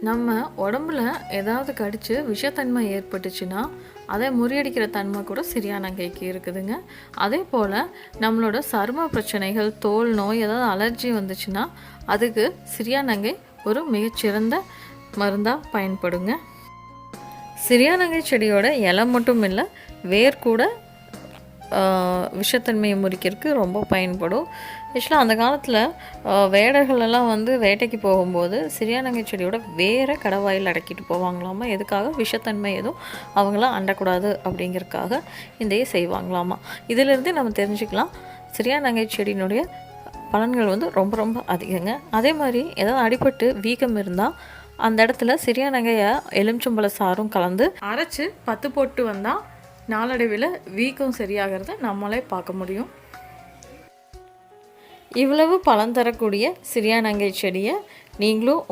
நம்ம உடம்புல ஏதாவது கடித்து விஷத்தன்மை ஏற்பட்டுச்சுன்னா அதை முறியடிக்கிற தன்மை கூட சிறியானங்கைக்கு இருக்குதுங்க. அதே போல் நம்மளோட சரும பிரச்சனைகள் தோல் நோய் ஏதாவது அலர்ஜி வந்துச்சுன்னா அதுக்கு சிறியானங்கை ஒரு மிகச்சிறந்த மருந்தாக பயன்படுங்க. சிறியானங்கை செடியோட இலை மட்டும் இல்லை வேர் கூட விஷத்தன்மையை முறிக்கிறதுக்கு ரொம்ப பயன்படும். ஆக்சுவலாக அந்த காலத்தில் வேடர்கள் எல்லாம் வந்து வேட்டைக்கு போகும்போது சிறியானங்கை செடியோட வேறு கடவாயில் அடக்கிட்டு போவாங்களாமா? எதுக்காக? விஷத்தன்மை எதுவும் அவங்களாம் அண்டக்கூடாது அப்படிங்கிறதுக்காக இதையே செய்வாங்களாமா? இதிலிருந்து நம்ம தெரிஞ்சுக்கலாம். சிறியானங்கை செடியினுடைய பலன்கள் வந்து ரொம்ப ரொம்ப அதிகங்க. அதே மாதிரி ஏதாவது அடிபட்டு வீக்கம் இருந்தால் அந்த இடத்துல சிறிய நகையை எலுமிச்சம்பழ சாரும் கலந்து அரைச்சு பத்து போட்டு வந்தால் நாளடைவில் வீக்கம் சரியாகிறத நம்மளே பார்க்க முடியும். இவ்வளவு பலன் தரக்கூடிய சிறியானங்கை செடியை நீங்களும்